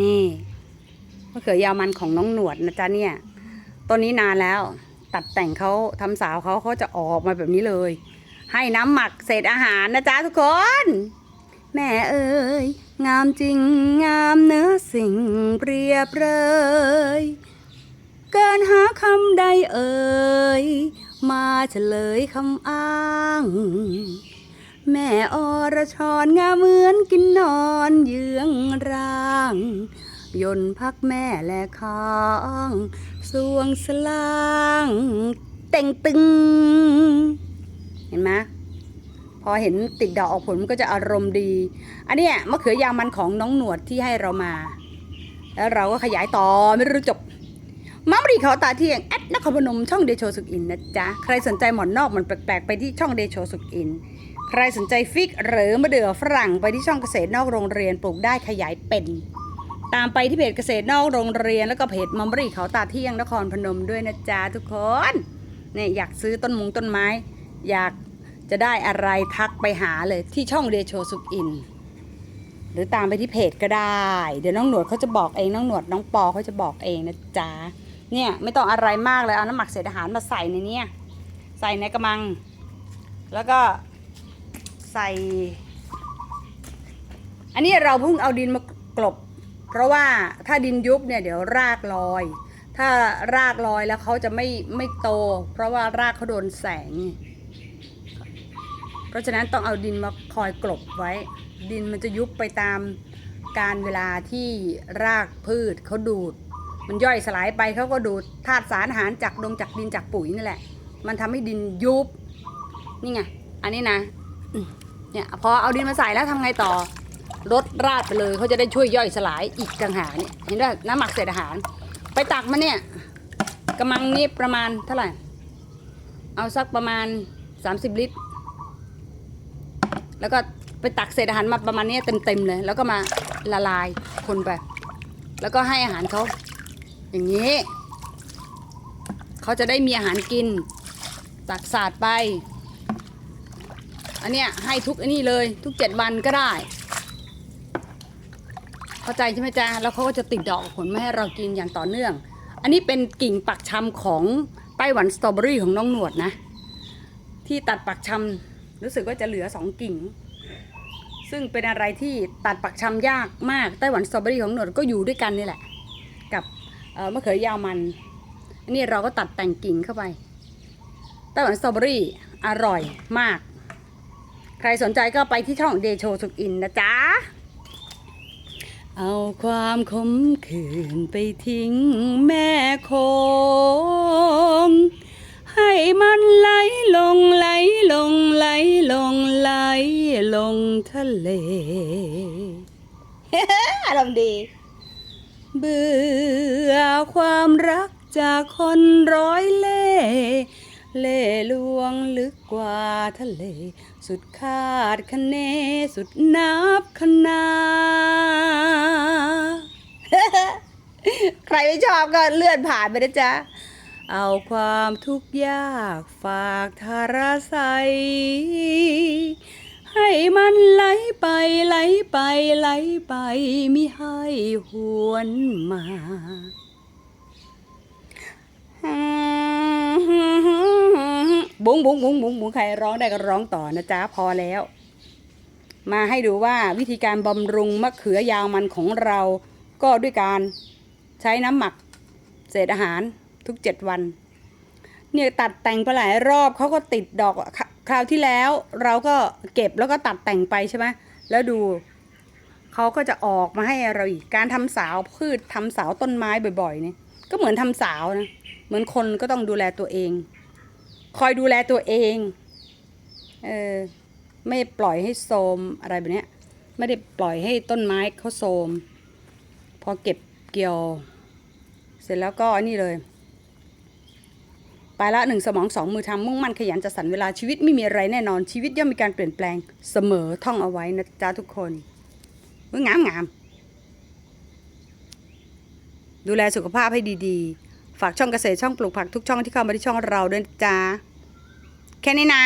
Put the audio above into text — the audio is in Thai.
นี่มะเขือยาวมันของน้องหนวดนะจ๊ะเนี่ยต้นนี้นานแล้ว ตัดแต่งเขาทำสาวเขาเขาจะออกมาแบบนี้เลย ให้น้ำหมักเศษอาหารนะจ๊ะทุกคน แม่เอ๋ยงามจริงงามเนื้อสิ่งเปรียบเลยเกินหาคำใดเอ่ยมาเฉลยคำอ้าง แม่อรชรงามเหมือนกินนอนเยื้องร่าง ยนพักแม่และค้างสวงสลางเต่งตึง เห็นไหมพอเห็นติดดอกออกผลมันก็จะอารมณ์ดี อันเนี้ยมะเขือยาวมันของน้องหนวดที่ให้เรามา แล้วเราก็ขยายต่อไม่รู้จบมัมรีเขาตาเที่ยงแอดนครพนมช่องเดโชสุกอินนะจ๊ะ ใครสนใจหมอนนอกมันแปลกๆ ไปที่ช่องเดโชสุกอิน ใครสนใจฟิกหรือมะเดื่อฝรั่งไปที่ช่องเกษตรนอกโรงเรียนปลูกได้ขยายเป็น ตามไปที่เพจเกษตรนอกโรงเรียนแล้วก็เพจมัมรีเขาตาเที่ยงนครพนมด้วยนะจ๊ะทุกคนเนี่ยอยากซื้อต้นมุงต้นไม้ อยากจะได้อะไรทักไปหาเลยที่ช่องเดโชสุกอิน หรือตามไปที่เพจก็ได้ เดี๋ยวน้องหนวดเขาจะบอกเองน้องหนวดน้องปอเขาจะบอกเองนะจ๊ะเนี่ยไม่ต้องอะไรมากเลยเอาน้ำหมักเศษอาหารมาใส่ในเนี้ยใส่ในกระมัง แล้วก็ ใส่ อันนี้เราเพิ่งเอาดินมากลบ เพราะว่าถ้าดินยุบเนี่ยเดี๋ยวรากลอย ถ้ารากลอยแล้วเขาจะไม่ไม่โต เพราะว่ารากเขาโดนแสง เพราะฉะนั้นต้องเอาดินมาคอยกลบไว้ ดินมันจะยุบไปตามการเวลาที่รากพืชเขาดูด มันย่อยสลายไปเขาก็ดูดธาตุสารอาหารจากดงจากดินจากปุ๋ยนี่แหละ มันทำให้ดินยุบ นี่ไง อันนี้นะ เนี่ยพอเอาดินมาใส่แล้วทำไงต่อรดราดไปเลยเขาจะได้ช่วยย่อยสลายอีกต่างหากเนี่ยเห็นไหมน้ำหมักเศษอาหาร ไปตักมาเนี่ยกระมังนี้ประมาณเท่าไหร่ เอาสักประมาณ 30 ลิตร แล้วก็ไปตักเศษอาหารมาประมาณนี้เต็มๆเลย แล้วก็มาละลายคนไป แล้วก็ให้อาหารเขาอย่างนี้เขาจะได้มีอาหารกิน ตักสาดไป อันเนี้ยให้ทุกอันนี้เลยทุกเจ็ดวันก็ได้ เข้าใจใช่ไหมจ๊ะแล้วเขาก็จะติดดอกผลมาให้เรากินอย่างต่อเนื่อง อันนี้เป็นกิ่งปักชำของไต้หวันสตรอเบอรี่ของน้องหนวดนะ ที่ตัดปักชำรู้สึกว่าจะเหลือสองกิ่ง ซึ่งเป็นอะไรที่ตัดปักชำยากมากไต้หวันสตรอเบอรี่ของหนวดก็อยู่ด้วยกันนี่แหละ กับเอ่อมะเขือยาวมัน อันนี้เราก็ตัดแต่งกิ่งเข้าไปไต้หวันสตรอเบอรี่อร่อยมาก รสนใจก็ไปที่ช่องเดโชสุกอินนะจ๊ะ เอาความขมขื่นไปทิ้งแม่คง ให้มันไหลลงไหลลงไหลลงไหลลงทะเลอารมณ์ดี เบื่อความรักจากคนร้อยเล่ห์ เล่ห์ลวงลึกกว่าทะเล สุดคาดคะเน สุดนับคนาใครไม่ชอบก็เลื่อนผ่านไปนะจ๊ะ เอาความทุกข์ยากฝากทาราใสให้มันไหลไปไหลไปไหลไปมิให้หวนมา บุ้งบุ้งบุ้งบุ้งบุ้งใครร้องได้ก็ร้องต่อนะจ๊ะพอแล้ว มาให้ดูว่าวิธีการบำรุงมะเขือยาวมันของเรา ก็ด้วยการใช้น้ำหมักเศษอาหารทุกเจ็ดวัน เนี่ยตัดแต่งไปหลายรอบเขาก็ติดดอกคคราวที่แล้ว เราก็เก็บแล้วก็ตัดแต่งไปใช่ไหมแล้วดูเขาก็จะออกมาให้เราอีกการทำสาวพืชทำสาวต้นไม้บ่อยๆเนี่ยก็เหมือนทำสาวนะเหมือนคนก็ต้องดูแลตัวเอง คอยดูแลตัวเองเออไม่ปล่อยให้โทรมอะไรแบบนี้ไม่ได้ปล่อยให้ต้นไม้เขาโทรมพอเก็บเกี่ยว เสร็จแล้วก็นี่เลย ไปละหนึ่งสมองสองมือทำมุ่งมั่นขยันจัดสรรเวลาชีวิตไม่มีอะไรแน่นอนชีวิตย่อมมีการเปลี่ยนแปลงเสมอท่องเอาไว้นะจ๊ะทุกคนงามงามดูแลสุขภาพให้ดีๆ ฝากช่องเกษตรช่องปลูกผักทุกช่องที่เข้ามาที่ช่องเราด้วยจ้าแค่นี้นะ